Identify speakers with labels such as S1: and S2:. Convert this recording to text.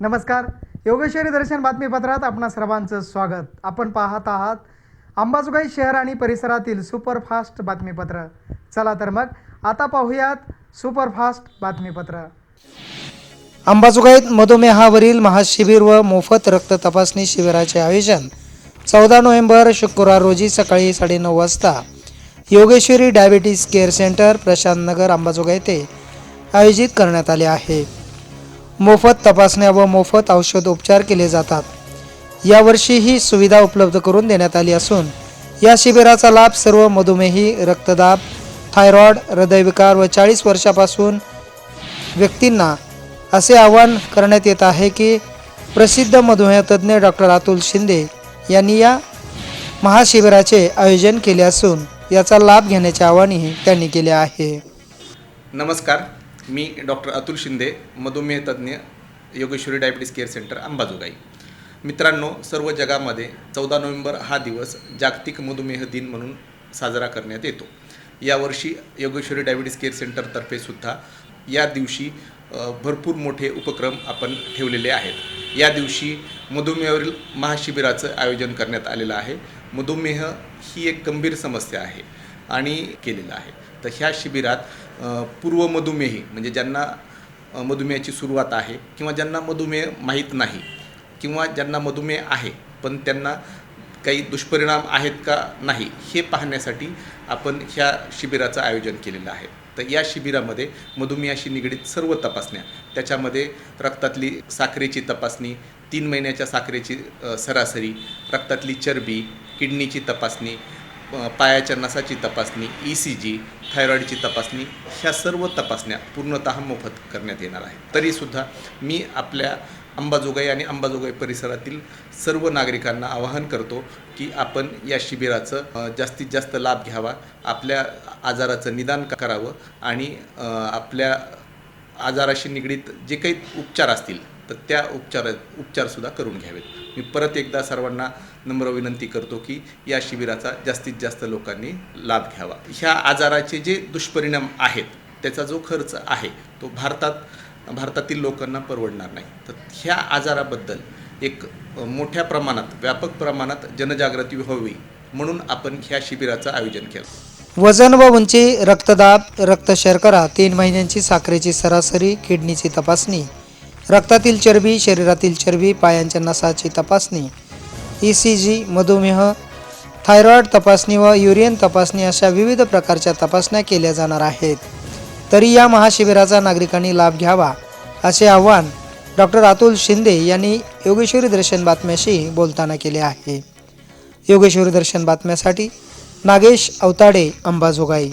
S1: नमस्कार. योगेश्वरी दर्शन बातमीपत्रात आपणा सर्वांचं स्वागत. आपण पाहत आहात अंबाजोगाई शहर आणि परिसरातील सुपरफास्ट बातमीपत्र. चला तर मग आता पाहूयात सुपरफास्ट बातमीपत्र. अंबाजोगाईत मधुमेहावरील महाशिबिर व मोफत रक्त तपासणी शिबिराचे आयोजन चौदा नोव्हेंबर शुक्रवार रोजी सकाळी साडेनऊ वाजता. Yogeshwari diabetes care centre Prashant Nagar Ambajogai येथे आयोजित करण्यात आले आहे. मोफत तपासण्या व मोफत औषध उपचार केले जातात. यावर्षी ही सुविधा उपलब्ध करून देण्यात आली असून या शिबिराचा लाभ सर्व मधुमेही रक्तदाब थायरॉइड हृदयविकार व चाळीस वर्षापासून व्यक्तींना असे आवाहन करण्यात येत आहे की प्रसिद्ध मधुमेह तज्ज्ञ डॉक्टर अतुल शिंदे यांनी या महाशिबिराचे आयोजन केले असून याचा लाभ घेण्याचे आवाहनही त्यांनी केले आहे.
S2: नमस्कार. मी डॉक्टर अतुल शिंदे मधुमेह तज्ज्ञ Yogeshwari diabetes care centre Ambajogai. मित्रांनो सर्व जगामध्ये चौदा नोव्हेंबर हा दिवस जागतिक मधुमेह दिन म्हणून साजरा करण्यात येतो. यावर्षी योगेश्वरी डायबिटीस केअर सेंटरतर्फे सुद्धा या दिवशी भरपूर मोठे उपक्रम आपण ठेवलेले आहेत. या दिवशी मधुमेहावरील महाशिबिराचं आयोजन करण्यात आलेलं आहे. मधुमेह ही एक गंभीर समस्या आहे आणि केलेलं आहे. तर ह्या शिबिरात पूर्व मधुमेही म्हणजे ज्यांना मधुमेहाची सुरुवात आहे किंवा ज्यांना मधुमेह माहीत नाही किंवा ज्यांना मधुमेह आहे पण त्यांना काही दुष्परिणाम आहेत का नाही हे पाहण्यासाठी आपण ह्या शिबिराचं आयोजन केलेलं आहे. तर या शिबिरामध्ये मधुमेहाशी निगडीत सर्व तपासण्या त्याच्यामध्ये रक्तातली साखरेची तपासणी तीन महिन्याच्या साखरेची सरासरी रक्तातली चरबी किडनीची तपासणी पायाच्या नसाची तपासणी ई सी जी थायरॉईडची तपासणी ह्या सर्व तपासण्या पूर्णतः मोफत करण्यात येणार आहे तरीसुद्धा मी आपल्या अंबाजोगाई आणि अंबाजोगाई परिसरातील सर्व नागरिकांना आवाहन करतो की आपण या शिबिराचं जास्तीत जास्त लाभ घ्यावा आपल्या आजाराचं निदान करावं आणि आपल्या आजाराशी निगडीत जे काही उपचार असतील तर त्या उपचार उपचारसुद्धा करून घ्यावेत. मी परत एकदा सर्वांना नम्र विनंती करतो की या शिबिराचा जास्तीत जास्त लोकांनी लाभ घ्यावा. ह्या आजाराचे जे दुष्परिणाम आहेत त्याचा जो खर्च आहे तो भारतात भारतातील लोकांना परवडणार नाही. तर ह्या आजाराबद्दल एक मोठ्या प्रमाणात व्यापक प्रमाणात जनजागृती व्हावी म्हणून आपण ह्या शिबिराचं आयोजन केलं.
S1: वजन व उंची रक्तदाब रक्त शर्करा तीन महिन्यांची साखरेची सरासरी किडनीची तपासणी रक्तातील चरबी शरीरातील चरबी पायांच्या नसाची तपासणी ई सी जी मधुमेह थायरॉईड तपासणी व युरियन तपासणी अशा विविध प्रकारच्या तपासण्या केल्या जाणार आहेत. तरी या महाशिबिराचा नागरिकांनी लाभ घ्यावा असे आवाहन डॉक्टर अतुल शिंदे यांनी योगेश्वरी दर्शन बातम्याशी बोलताना केले आहे. योगेश्वरी दर्शन बातम्यासाठी नागेश अवताडे अंबाजोगाई.